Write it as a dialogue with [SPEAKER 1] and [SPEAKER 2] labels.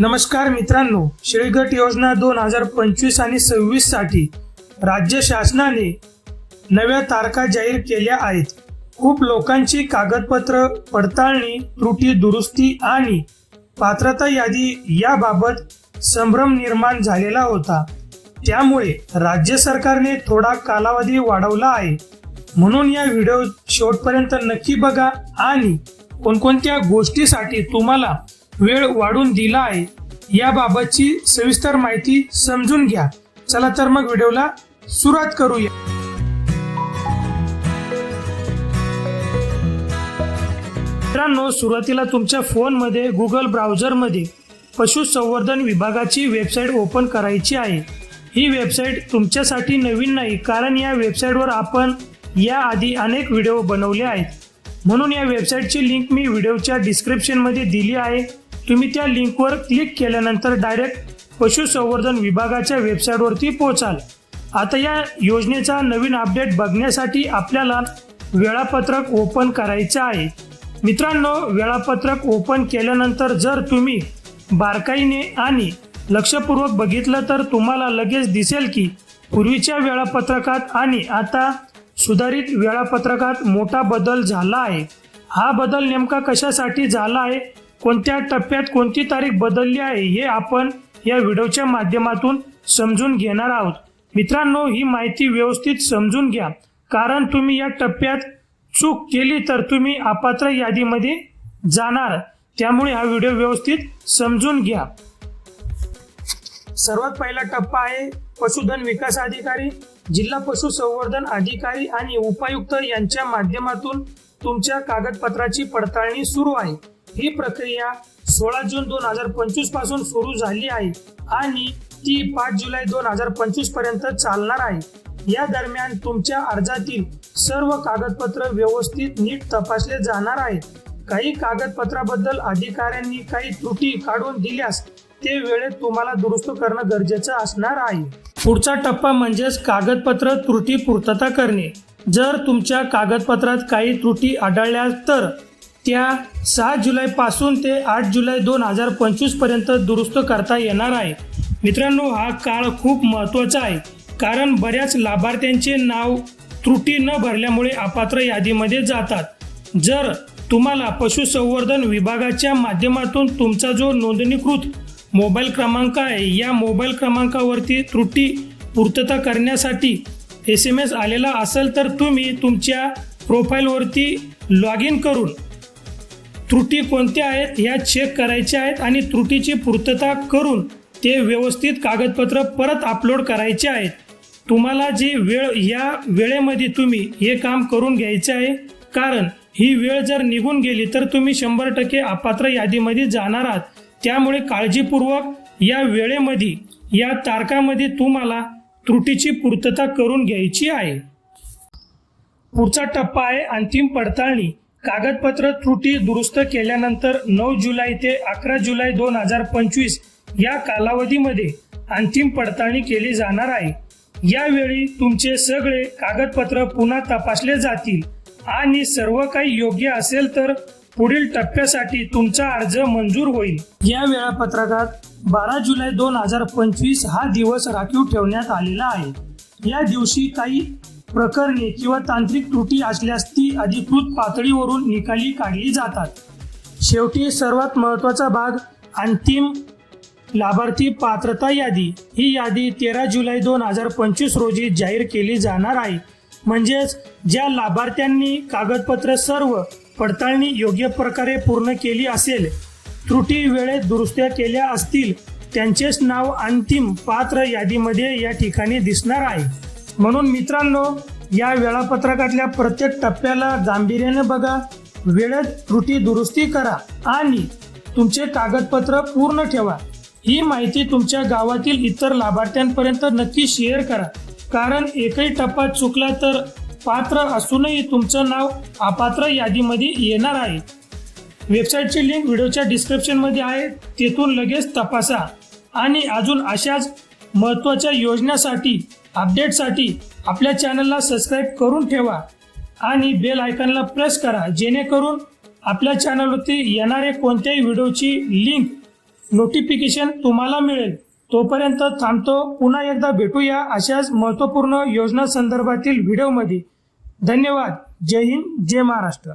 [SPEAKER 1] नमस्कार मित्रांनो श्रीगट योजना दोन हजार पंचवीस आणि सव्वीससाठी राज्य शासनाने नव्या तारखा जाहीर केल्या आहेत. खूप लोकांची कागदपत्र पडताळणी त्रुटी दुरुस्ती आणि पात्रता यादी याबाबत संभ्रम निर्माण झालेला होता. त्यामुळे राज्य सरकारने थोडा कालावधी वाढवला आहे. म्हणून या व्हिडिओ शेवटपर्यंत नक्की बघा आणि कोणकोणत्या गोष्टीसाठी तुम्हाला वेळ वाढून दिला आहे. याबाबतची सविस्तर माहिती समजून घ्या. चला तर मग व्हिडिओला सुरुवात करूया. मित्रांनो सुरुवातीला तुमच्या फोनमध्ये गुगल ब्राउझरमध्ये पशुसंवर्धन विभागाची वेबसाईट ओपन करायची आहे. ही वेबसाईट तुमच्यासाठी नवीन नाही कारण या वेबसाईटवर आपण याआधी अनेक व्हिडिओ बनवले आहेत. म्हणून या वेबसाईटची लिंक मी व्हिडिओच्या डिस्क्रिप्शनमध्ये दिली आहे. तुम्ही त्या लिंकवर क्लिक केल्यानंतर डायरेक्ट पशुसंवर्धन विभागाच्या वेबसाईटवरती पोहोचाल. आता या योजनेचा नवीन अपडेट बघण्यासाठी आपल्याला वेळापत्रक ओपन करायचं आहे. मित्रांनो वेळापत्रक ओपन केल्यानंतर जर तुम्ही बारकाईने आणि लक्षपूर्वक बघितलं तर तुम्हाला लगेच दिसेल की पूर्वीच्या वेळापत्रकात आणि आता सुधारित वेळापत्रकात मोठा बदल झाला आहे. हा बदल नेमका कशासाठी झाला आहे? कोणत्या टप्प्यात कोणती तारीख बदलली आहे हे आपण या व्हिडिओच्या माध्यमातून समजून घेणार आहोत. मित्रांनो ही माहिती व्यवस्थित समजून घ्या. कारण तुम्ही या टप्प्यात चूक केली तर तुम्ही अपात्र यादीमध्ये जाणार. त्यामुळे हा व्हिडिओ व्यवस्थित समजून घ्या. सर्वात पहिला टप्पा आहे पशुधन विकास अधिकारी जिल्हा पशुसंवर्धन अधिकारी आणि उपायुक्त यांच्या माध्यमातून तुमच्या कागदपत्राची पडताळणी सुरू आहे. ही प्रक्रिया सोळा जून दोन हजार पंचवीसपासून सुरू झाली आहे आणि ती पाच जुलै दोन हजार पंचवीसपर्यंत चालणार आहे. या दरम्यान तुमच्या अर्जातील सर्व कागदपत्र व्यवस्थित नीट तपासले जाणार आहेत. काही कागदपत्राबद्दल अधिकाऱ्यांनी काही त्रुटी काढून दिल्यास ते वेळेत तुम्हाला दुरुस्त करणं गरजेचं असणार आहे. पुढचा टप्पा म्हणजेच कागदपत्र त्रुटी पूर्तता करणे. जर तुमच्या कागदपत्रात काही त्रुटी आढळल्या तर त्या सहा जुलैपासून ते आठ जुलै दोन हजार पंचवीसपर्यंत दुरुस्त करता येणार आहे. मित्रांनो हा काळ खूप महत्त्वाचा आहे. कारण बऱ्याच लाभार्थ्यांचे नाव त्रुटी न भरल्यामुळे अपात्र यादीमध्ये जातात. जर तुम्हाला पशुसंवर्धन विभागाच्या माध्यमातून तुमचा जो नोंदणीकृत मोबाईल क्रमांक आहे या मोबाईल क्रमांकावरती त्रुटी पूर्तता करण्यासाठी एस एम एस आलेला असेल तर तुम्ही तुमच्या प्रोफाईलवरती लॉग इन करून त्रुटी कोणत्या आहेत ह्या चेक करायच्या आहेत आणि त्रुटीची पूर्तता करून ते व्यवस्थित कागदपत्र परत अपलोड करायचे आहेत. तुम्हाला जी वेळ या वेळेमध्ये तुम्ही हे काम करून घ्यायचे आहे कारण ही वेळ जर निघून गेली तर तुम्ही शंभर टक्के अपात्र यादीमध्ये जाणार आहात. त्यामुळे काळजीपूर्वक या वेळेमध्ये या तारखामध्ये तुम्हाला त्रुटीची पूर्तता करून घ्यायची आहे. पुढचा टप्पा आहे अंतिम पडताळणी. कागदपत्र त्रुटी दुरुस्त केल्यानंतर नऊ जुलै ते अकरा जुलै दोन हजार पंचवीस या कालावधीमध्ये अंतिम पडताळणी केली जाणार आहे. यावेळी तुमचे सगळे कागदपत्र पुन्हा तपासले जातील आणि सर्व काही योग्य असेल तर पुढील टप्प्यासाठी तुमचा अर्ज मंजूर होईल. या वेळापत्रकात बारा जुलै दोन हजार पंचवीस हा दिवस राखीव ठेवण्यात आलेला आहे. या दिवशी काही प्रकरणे किंवा तांत्रिक त्रुटी असल्यास ती अधिकृत पातळीवरून निकाली काढली जातात. शेवटी सर्वात महत्त्वाचा भाग अंतिम लाभार्थी पात्रता यादी. ही यादी तेरा जुलै दोन हजार पंचवीस रोजी जाहीर केली जाणार आहे. म्हणजेच ज्या लाभार्थ्यांनी कागदपत्र सर्व पडताळणी योग्य प्रकारे पूर्ण केली असेल त्रुटी वेळेत दुरुस्त्या केल्या असतील त्यांचेच नाव अंतिम पात्र यादीमध्ये या ठिकाणी दिसणार आहे. म्हणून मित्रांनो या वेळापत्रकातल्या प्रत्येक टप्प्याला गांभीर्याने बघा वेळेत त्रुटी दुरुस्ती करा आणि तुमचे कागदपत्र पूर्ण ठेवा. ही माहिती तुमच्या गावातील इतर लाभार्थ्यांपर्यंत नक्की शेअर करा. कारण एकही टप्पा चुकला तर पात्र असूनही तुमचं नाव अपात्र यादीमध्ये येणार आहे. वेबसाईटची लिंक व्हिडिओच्या डिस्क्रिप्शनमध्ये आहे तेथून लगेच तपासा. आणि अजून अशाच महत्त्वाच्या योजनासाठी अपडेटसाठी आपल्या चॅनलला सबस्क्राईब करून ठेवा आणि बेल आयकनला प्रेस करा जेणेकरून आपल्या चॅनलवरती येणारे कोणत्याही व्हिडिओची लिंक नोटिफिकेशन तुम्हाला मिळेल. तोपर्यंत थांबतो पुन्हा एकदा भेटूया अशाच महत्त्वपूर्ण योजना संदर्भातील व्हिडिओमध्ये. धन्यवाद. जय हिंद जय महाराष्ट्र.